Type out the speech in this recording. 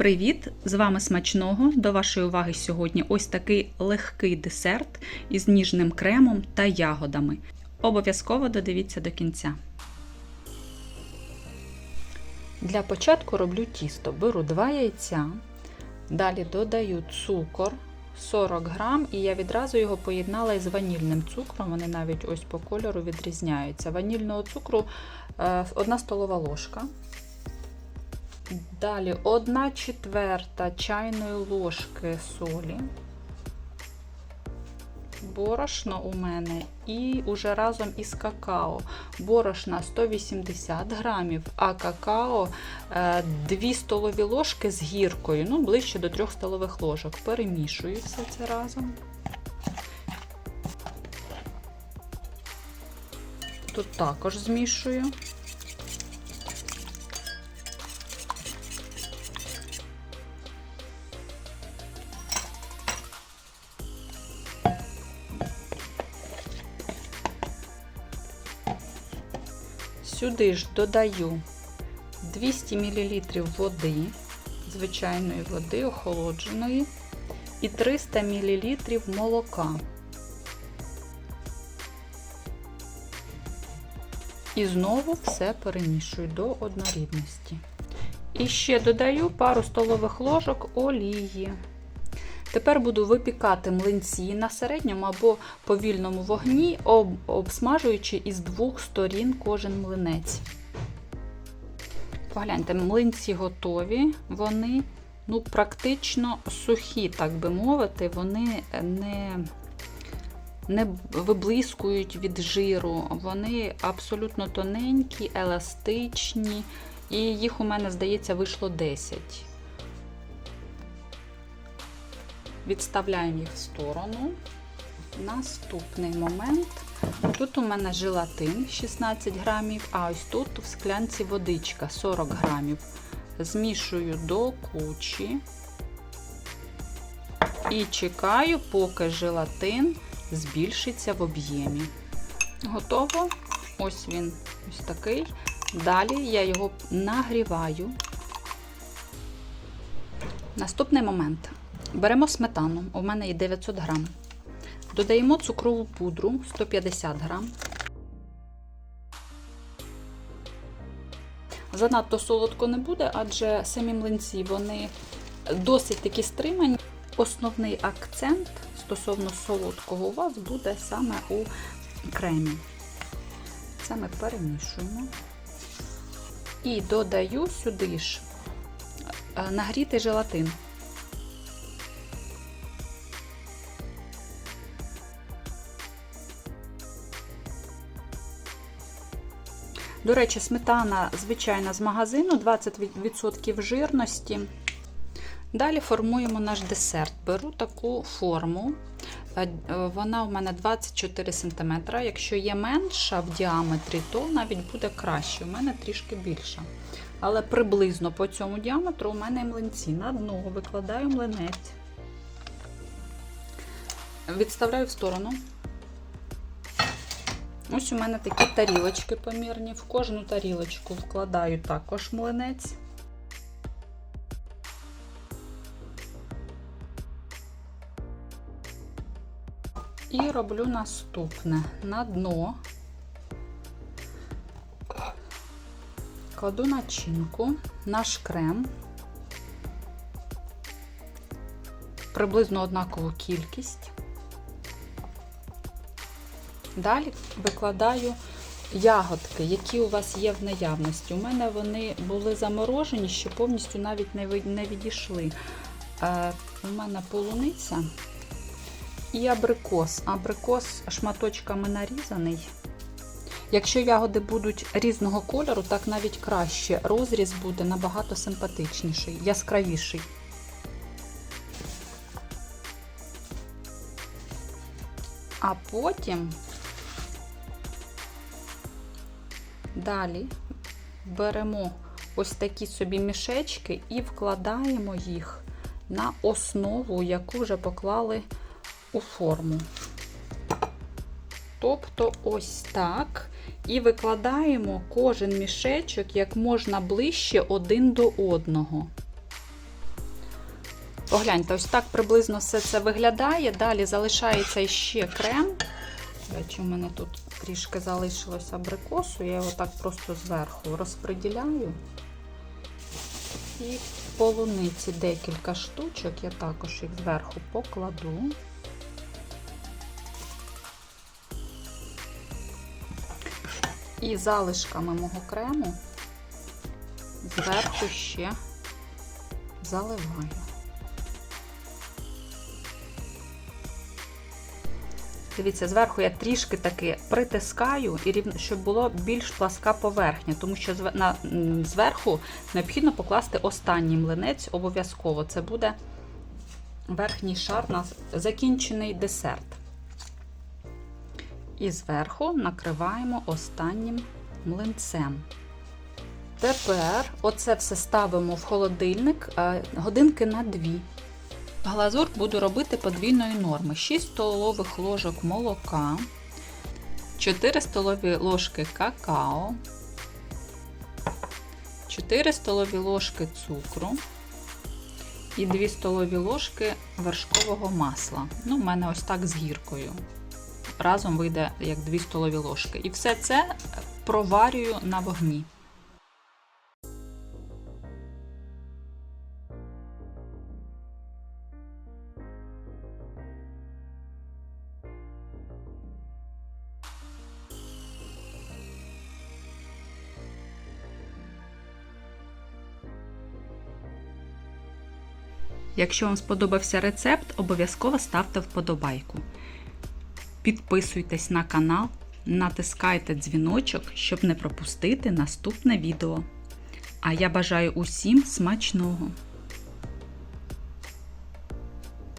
Привіт! З вами смачного. До вашої уваги сьогодні ось такий легкий десерт із ніжним кремом та ягодами. Обов'язково додивіться до кінця. Для початку роблю тісто. Беру 2 яйця, далі додаю цукор 40 грам, і я відразу його поєднала із ванільним цукром. Вони навіть ось по кольору відрізняються. Ванільного цукру 1 столова ложка. Далі 1 четверта чайної ложки солі. Борошно у мене і уже разом із какао. Борошна 180 грамів, а какао 2 столові ложки з гіркою, ну, ближче до 3 столових ложок. Перемішую все це разом. Тут також змішую. Сюди ж додаю 200 мл води, звичайної води, охолодженої, і 300 мл молока. І знову все перемішую до однорідності. І ще додаю пару столових ложок олії. Тепер буду випікати млинці на середньому або повільному вогні, обсмажуючи із двох сторін кожен млинець. Погляньте, млинці готові, вони ну, практично сухі, так би мовити, вони не не виблискують від жиру, вони абсолютно тоненькі, еластичні, і їх у мене, здається, вийшло 10. Відставляємо їх в сторону. Наступний момент. Тут у мене желатин 16 грамів, а ось тут в склянці водичка 40 грамів. Змішую до кучі і чекаю, поки желатин збільшиться в об'ємі. Готово. Ось він ось такий. Далі я його нагріваю. Наступний момент. Беремо сметану, у мене є 900 грам. Додаємо цукрову пудру 150 грам. Занадто солодко не буде, адже самі млинці вони досить такі стримані. Основний акцент стосовно солодкого у вас буде саме у кремі. Це ми перемішуємо. І додаю сюди ж нагрітий желатин. До речі, сметана звичайна з магазину, 20% жирності. Далі формуємо наш десерт. Беру таку форму. Вона у мене 24 см. Якщо є менша в діаметрі, то навіть буде краще. У мене трішки більша. Але приблизно по цьому діаметру у мене млинці. На дно викладаю млинець, відставляю в сторону. Ось у мене такі тарілочки помірні. В кожну тарілочку вкладаю також млинець. І роблю наступне на дно, кладу начинку, наш крем, приблизно однакову кількість. Далі викладаю ягодки, які у вас є в наявності. У мене вони були заморожені, ще повністю навіть не відійшли. Е, у мене полуниця і абрикос. Абрикос шматочками нарізаний. Якщо ягоди будуть різного кольору, так навіть краще. Розріз буде набагато симпатичніший, яскравіший. А потім Далі беремо ось такі собі мішечки і вкладаємо їх на основу, яку вже поклали у форму. Тобто ось так. І викладаємо кожен мішечок як можна ближче один до одного. Погляньте, ось так приблизно все це виглядає. Далі залишається ще крем. До речі, у мене тут трішки залишилось абрикосу, я його так просто зверху розподіляю. І полуниці декілька штучок, я також їх зверху покладу. І залишками мого крему зверху ще заливаю. Дивіться, зверху я трішки таки притискаю, і рівно, щоб було більш пласка поверхня, тому що на- зверху необхідно покласти останній млинець обов'язково. Це буде верхній шар на закінчений десерт. І зверху накриваємо останнім млинцем. Тепер оце все ставимо в холодильник е, годинки на дві. Глазур буду робити подвійної норми: 6 столових ложок молока, 4 столові ложки какао, 4 столові ложки цукру і 2 столові ложки вершкового масла. Ну, в мене ось так з гіркою. Разом вийде як 2 столові ложки. І все це проварюю на вогні. Якщо вам сподобався рецепт, обов'язково ставте вподобайку. Підписуйтесь на канал, натискайте дзвіночок, щоб не пропустити наступне відео. А я бажаю усім смачного!